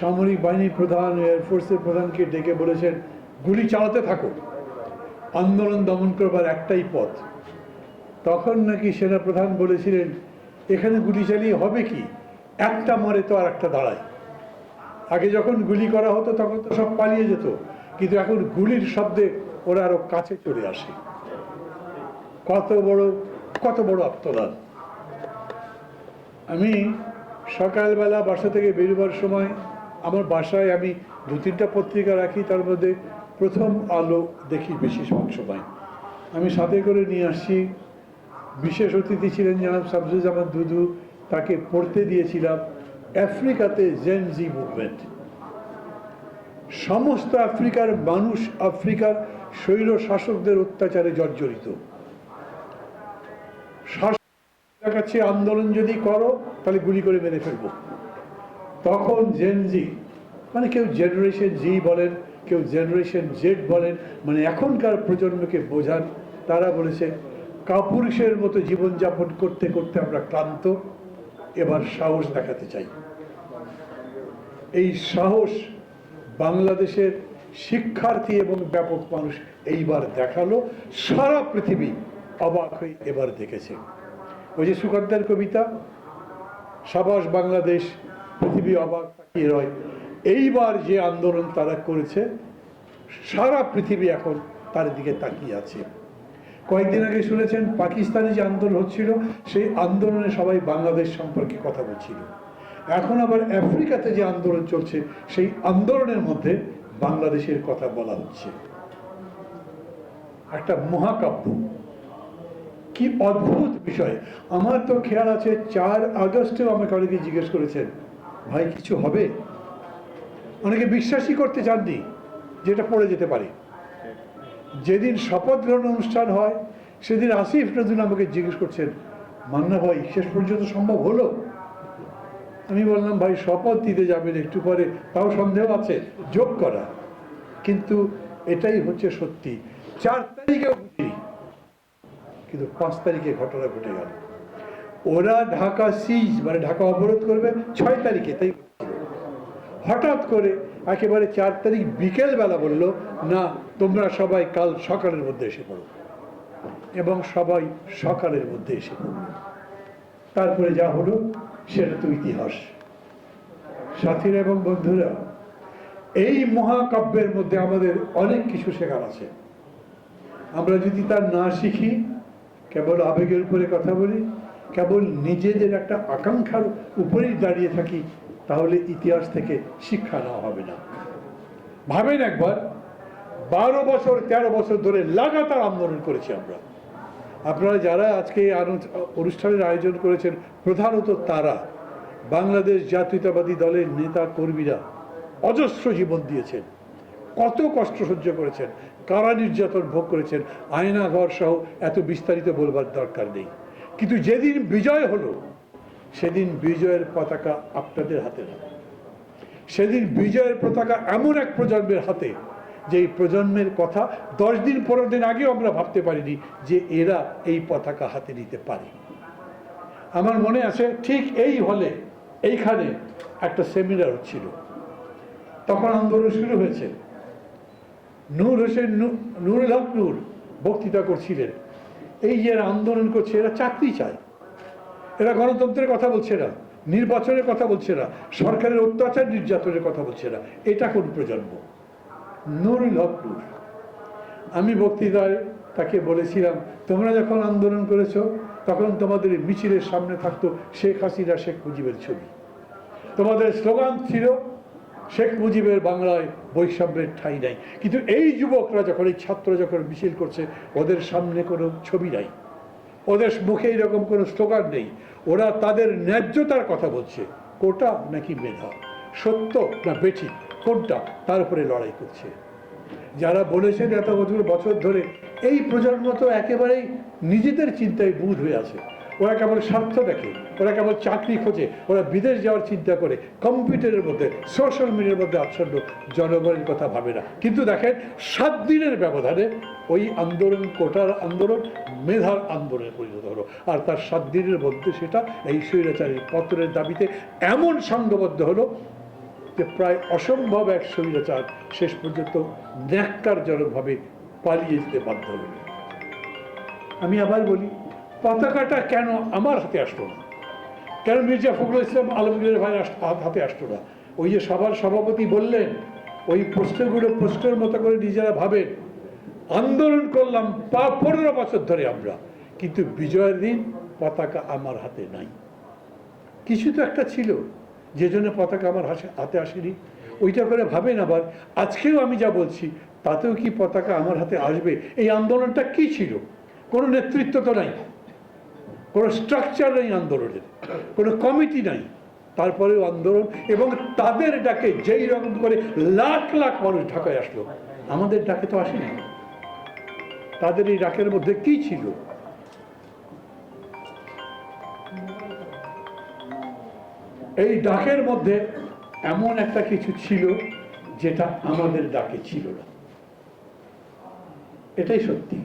সামরিক বাহিনীর প্রধান এয়ারফোর্সের প্রধানকে ডেকে বলেছেন, গুলি চালাতে থাকো। আন্দোলন দমন করবার একটাই পথ। তখন নাকি সেনা প্রধান বলেছিলেন, এখানে গুলি চালিয়ে হবে কি? একটা মারে তো আর একটা দাঁড়ায়। আগে যখন গুলি করা হতো, তখন তো সব পালিয়ে যেত। কিন্তু এখন গুলির শব্দে ওরা আরও কাছে চলে আসে। কত বড় কত বড় আত্মদান। আমি সকালবেলা বাসা থেকে বেরোবার সময় আমার বাসায় আমি দু তিনটা পত্রিকা রাখি, তার মধ্যে প্রথম আলো দেখি বেশি সময় আমি সাথে করে নিয়ে আসছি বিশেষ অতিথি ছিলেন জনাব শামসুজ্জামান দুদু, তাকে পড়তে দিয়েছিলাম আফ্রিকাতে জেন জি মুভমেন্ট সমস্ত আফ্রিকার মানুষ আফ্রিকার স্বৈর শাসকদের অত্যাচারে জর্জরিত। শাসক আন্দোলন যদি করো, তাহলে গুলি করে মেরে ফেলব। তখন জেন জি মানে কেউ জেনারেশন জি বলেন, কেউ জেনারেশন জেড বলেন মানে এখনকার প্রজন্মকে বোঝান। তারা বলেছে, কাপুরুষের মতো জীবনযাপন করতে করতে আমরা ক্লান্ত, এবার সাহস দেখাতে চাই। এই সাহস বাংলাদেশের শিক্ষার্থী এবং ব্যাপক মানুষ এইবার দেখাল। সারা পৃথিবী অবাক হয়ে এবার দেখেছে। ওই যে সুকান্তের কবিতা, সাবাস বাংলাদেশ, পৃথিবী অবাক, তাকিয়ে রয়। এইবার যে আন্দোলন তারা করেছে, সারা পৃথিবী এখন তার দিকে তাকিয়ে আছে। কয়েকদিন আগে শুনেছেন, পাকিস্তানে যে আন্দোলন হচ্ছিল, সেই আন্দোলনে সবাই বাংলাদেশ সম্পর্কে কথা বলছিল। এখন আবার আফ্রিকাতে যে আন্দোলন চলছে, সেই আন্দোলনের মধ্যে বাংলাদেশের কথা বলা হচ্ছে। একটা মহাকাব্য। কি অদ্ভুত বিষয়। আমার তো খেয়াল আছে, চার আগস্টেও আমাকে অনেকে জিজ্ঞেস করেছেন, ভাই, কিছু হবে? অনেকে বিশ্বাসই করতে চাননি যেটা পড়ে যেতে পারে। যেদিন শপথ গ্রহণ অনুষ্ঠান হয়, সেদিন আসিফ নজরুল আমাকে জিজ্ঞেস করছেন, মান্না ভাই, শেষ পর্যন্ত সম্ভব হলো? আমি বললাম, ভাই, শপথ দিতে যাবেন একটু পরে, তাও সন্দেহ আছে, যোগ করা। কিন্তু এটাই হচ্ছে সত্যি। চার তারিখেও বুঝিনি কিন্তু পাঁচ তারিখে ঘটনা ঘটে গেল। ওরা ঢাকা সিজ মানে ঢাকা অবরোধ করবে, ছয় তারিখে, তাই হঠাৎ করে একেবারে চার তারিখ বিকেল বেলা বলল, না, তোমরা সবাই কাল সকালের মধ্যে এসে পড়ো। এবং সবাই সকালের মধ্যে এসে পড়ো তারপরে যা হলো, সেটা তো ইতিহাস। সাথীরা এবং বন্ধুরা, এই মহাকাব্যের মধ্যে আমাদের অনেক কিছু শেখার আছে। আমরা যদি তার না শিখি, কেবল আবেগের উপরে কথা বলি, কেবল নিজেদের একটা আকাঙ্ক্ষার উপরেই দাঁড়িয়ে থাকি তাহলে ইতিহাস থেকে শিক্ষা নেওয়া হবে না। ভাবেন একবার, বারো বছর, তেরো বছর ধরে লাগাতার আন্দোলন করেছি আমরা। আপনারা যারা আজকে অনুষ্ঠানের আয়োজন করেছেন, প্রধানত তারা, বাংলাদেশ জাতীয়তাবাদী দলের নেতা কর্মীরা অজস্র জীবন দিয়েছেন। কত কষ্ট সহ্য করেছেন, কারা নির্যাতন ভোগ করেছেন আয়না ঘর সহ এত বিস্তারিত বলবার দরকার নেই। কিন্তু যেদিন বিজয় হলো সেদিন বিজয়ের পতাকা আপনাদের হাতে না। সেদিন বিজয়ের পতাকা এমন এক প্রজন্মের হাতে, যে এই প্রজন্মের কথা দশ দিন, পনেরো দিন আগেও আমরা ভাবতে পারিনি যে এরা এই পতাকা হাতে নিতে পারে। আমার মনে আছে ঠিক এই হলে, এইখানে একটা সেমিনার হচ্ছিল তখন আন্দোলন শুরু হয়েছে। নূর হোসেন নুরুল হক নূর বক্তৃতা করছিলেন। এই যে আন্দোলন করছে, এরা চাকরি চায়। এরা গণতন্ত্রের কথা বলছে না, নির্বাচনের কথা বলছে না, সরকারের অত্যাচার নির্যাতনের কথা বলছে না। এটা কোন প্রজন্ম? নুরুল হক নূর। আমি বক্তৃতায় তাকে বলেছিলাম, তোমরা যখন আন্দোলন করেছ, তখন তোমাদের মিছিলের সামনে থাকতো শেখ হাসিনা, শেখ মুজিবের ছবি। তোমাদের স্লোগান ছিল, শেখ মুজিবের বাংলায় বৈষম্যের ঠাঁই নাই। কিন্তু এই যুবকরা যখন, এই ছাত্র যখন মিছিল করছে, ওদের সামনে কোনো ছবি নাই। ওদের মুখে এরকম কোনো স্লোগান নেই। ওরা তাদের ন্যায্যতার কথা বলছে। কোটা নাকি মেধা? সত্য না বেঠি কোনটা? তার উপরে লড়াই করছে। যারা বলেছেন এত বছর বছর ধরে, এই প্রজন্ম তো একেবারেই নিজেদের চিন্তায় বুধ হয়ে আছে। ওরা কেবল স্বার্থ দেখে, ওরা কেবল চাকরি খোঁজে, ওরা বিদেশ যাওয়ার চিন্তা করে, কম্পিউটারের মধ্যে সোশ্যাল মিডিয়ার মধ্যে আচ্ছন্ন, জনগণের কথা ভাবে না। কিন্তু দেখেন, সাত দিনের ব্যবধানে ওই আন্দোলন, কোটার আন্দোলন, মেধার আন্দোলনে পরিণত হলো। আর তার সাত দিনের মধ্যে সেটা এই স্বৈরাচারীর পত্রের দাবিতে এমন সংঘবদ্ধ হলো যে প্রায় অসম্ভব এক স্বৈরাচার শেষ পর্যন্ত ন্যাক্কারজনকভাবে পালিয়ে যেতে বাধ্য হল। আমি আবার বলি পতাকাটা কেন আমার হাতে আসলো না? কেন মির্জা ফখরুল ইসলাম আলমগীরের ভাই হাতে আসতো না? ওই যে সবার সভাপতি বললেন, ওই প্রশ্নগুলো প্রশ্নের মতো করে নিজেরা ভাবেন। আন্দোলন করলাম পা পনেরো বছর ধরে আমরা, কিন্তু বিজয়ের দিন পতাকা আমার হাতে নাই। কিছু তো একটা ছিল, যে জন্য পতাকা আমার হাসে- হাতে আসেনি। ওইটা করে ভাবেন আবার, আজকেও আমি যা বলছি, তাতেও কি পতাকা আমার হাতে আসবে? এই আন্দোলনটা কি ছিল? কোনো নেতৃত্ব তো নাই। কোনো স্ট্রাকচার নেই আন্দোলনের, কোনো কমিটি নাই। তারপরেও আন্দোলন এবং তাদের ডাকে যেই রকম করে লাখ লাখ মানুষ ঢাকায় আসলো। আমাদের ডাকে তো আসেনি। তাদের এই ডাকের মধ্যে কি ছিল? এই ডাকের মধ্যে এমন একটা কিছু ছিল যেটা আমাদের ডাকে ছিল না। এটাই সত্যি।